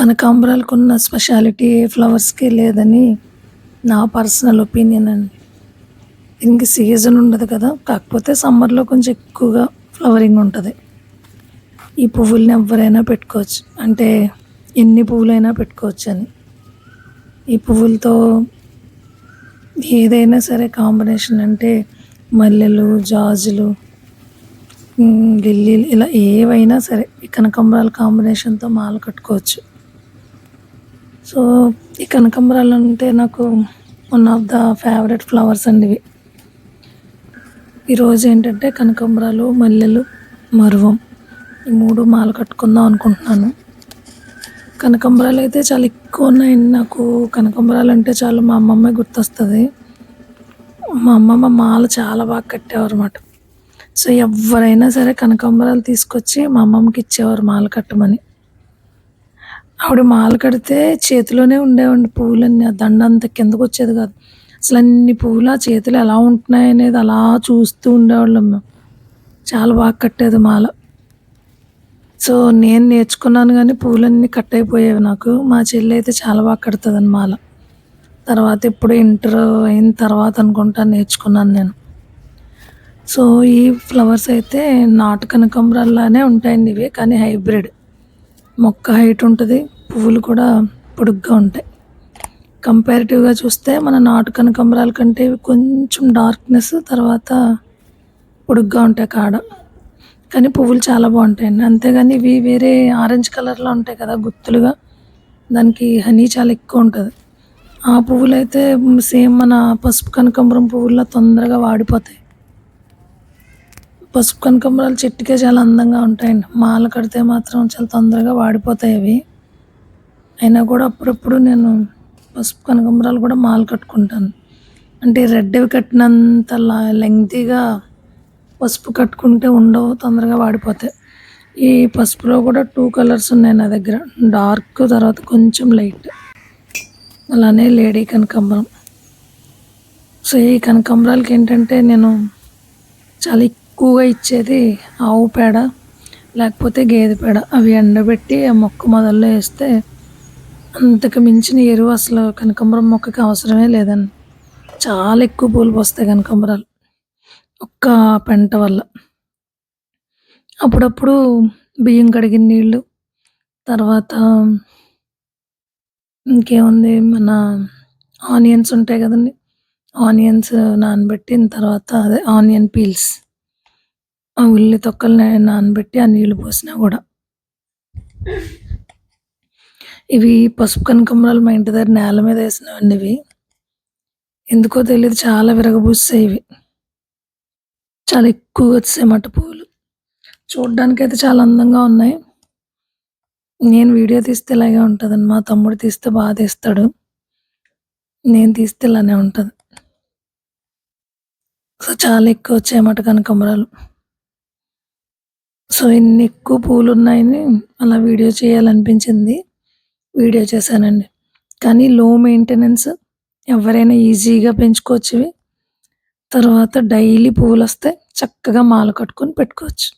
కనకాంబరాలకు ఉన్న స్పెషాలిటీ ఏ ఫ్లవర్స్కి లేదని నా పర్సనల్ ఒపీనియన్ అండి. దీనికి సీజన్ ఉండదు కదా కాకపోతే సమ్మర్లో కొంచెం ఎక్కువగా ఫ్లవరింగ్ ఉంటుంది. ఈ పువ్వుల్ని ఎవరైనా పెట్టుకోవచ్చు. అంటే ఎన్ని పువ్వులైనా పెట్టుకోవచ్చు అని. ఈ పువ్వులతో ఏదైనా సరే కాంబినేషన్ అంటే మల్లెలు జాజులు లిల్లీలు ఇలా ఏవైనా సరే ఈ కనకాంబరాల కాంబినేషన్తో మాల కట్టుకోవచ్చు. సో ఈ కనకాంబరాలు అంటే నాకు one of the favourite flowers అండి ఇవి. ఈరోజు ఏంటంటే కనకాంబరాలు మల్లెలు మరువం ఈ మూడు మాల కట్టుకుందాం అనుకుంటున్నాను. కనకాంబరాలు అయితే చాలా ఎక్కువ ఉన్నాయండి నాకు. కనకాంబరాలు అంటే చాలా మా అమ్మమ్మ గుర్తొస్తుంది. మా అమ్మమ్మ మాల చాలా బాగా కట్టేవారు అన్నమాట సో ఎవరైనా సరే కనకాంబరాలు తీసుకొచ్చి మా అమ్మమ్మకి ఇచ్చేవారు మాల కట్టమని. ఆవిడ మాల కడితే చేతిలోనే ఉండేవండి పువ్వులన్నీ. ఆ దండ అంత కిందకు వచ్చేది కాదు. అసలు అన్ని పువ్వులు ఆ చేతులు ఎలా ఉంటున్నాయి అనేది అలా చూస్తూ ఉండేవాళ్ళం మేము. చాలా బాగా కట్టేది మాల. సో నేను నేర్చుకున్నాను కానీ పువ్వులన్నీ కట్ అయిపోయేవి నాకు. మా చెల్లి అయితే చాలా బాగా కడుతుంది మాల. తర్వాత ఇప్పుడు ఇంటర్ అయిన తర్వాత అనుకుంటా నేర్చుకున్నాను నేను. సో ఈ ఫ్లవర్స్ అయితే నాటు కనకాంబరాల్లానే ఉంటాయండి ఇవి కానీ హైబ్రిడ్. మొక్క హైట్ ఉంటుంది పువ్వులు కూడా పొడుగ్గా ఉంటాయి. కంపారిటివ్గా చూస్తే మన నాటు కనకాంబరాల కంటే కొంచెం డార్క్నెస్ తర్వాత పొడుగ్గా ఉంటాయి కాడ కానీ పువ్వులు చాలా బాగుంటాయండి. అంతేగాని ఇవి వేరే ఆరెంజ్ కలర్లో ఉంటాయి కదా గుత్తులుగా దానికి హనీ చాలా ఎక్కువ ఉంటుంది. ఆ పువ్వులు అయితే సేమ్ మన పసుపు కనకాంబరం పువ్వుల్లో తొందరగా వాడిపోతాయి. పసుపు కనకాంబరాలు చెట్టుకే చాలా అందంగా ఉంటాయండి. మాల కడితే మాత్రం చాలా తొందరగా వాడిపోతాయి అవి. అయినా కూడా అప్పుడప్పుడు నేను పసుపు కనకాంబరాలు కూడా మాల కట్టుకుంటాను. అంటే రెడ్ అవి కట్టినంత లెంగ్తీగా పసుపు కట్టుకుంటే ఉండవు తొందరగా వాడిపోతాయి. ఈ పసుపులో కూడా టూ కలర్స్ ఉన్నాయి నా దగ్గర. డార్క్ తర్వాత కొంచెం లైట్. అలానే లేడీ కనకాంబరం. సో ఈ కనకాంబరాలకి ఏంటంటే నేను చాలా ఎక్కువగా ఇచ్చేది ఆవు పేడ లేకపోతే గేదె పేడ. అవి ఎండబెట్టి ఆ మొక్క మొదల్లో వేస్తే అంతకు మించిన ఎరువు అసలు కనకాంబరం మొక్కకి అవసరమే లేదండి. చాలా ఎక్కువ పూలు పోస్తాయి కనకాంబరాలు ఒక్క పెంట వల్ల. అప్పుడప్పుడు బియ్యం కడిగిన నీళ్ళు తర్వాత ఇంకేముంది మన ఆనియన్స్ ఉంటాయి కదండి. ఆనియన్స్ నానబెట్టిన తర్వాత అదే ఆనియన్ పీల్స్. ఆ ఉల్లి తొక్కల్ని నానబెట్టి ఆ నీళ్ళు పోసినా కూడా. ఇవి పసుపు కనకాంబరాలు మా ఇంటి దగ్గర నేల మీద వేసినవండి ఇవి. ఎందుకో తెలియదు చాలా విరగబూస్తాయి ఇవి. చాలా ఎక్కువగా వచ్చాయి మట్ట పువ్వులు. చూడడానికి అయితే చాలా అందంగా ఉన్నాయి. నేను వీడియో తీస్తే ఇలాగే ఉంటుందండి. మా తమ్ముడు తీస్తే బాగా తీస్తాడు. నేను తీస్తే ఇలానే ఉంటుంది. సో చాలా ఎక్కువ వచ్చాయన్నమాట కనకాంబరాలు. సో ఇన్ని ఎక్కువ పూలు ఉన్నాయని అలా వీడియో చేయాలనిపించింది. వీడియో చేశానండి. కానీ లో మెయింటెనెన్స్ ఎవరైనా ఈజీగా పెంచుకోవచ్చు తర్వాత డైలీ పువ్వులు వస్తే చక్కగా మాల కట్టుకొని పెట్టుకోవచ్చు.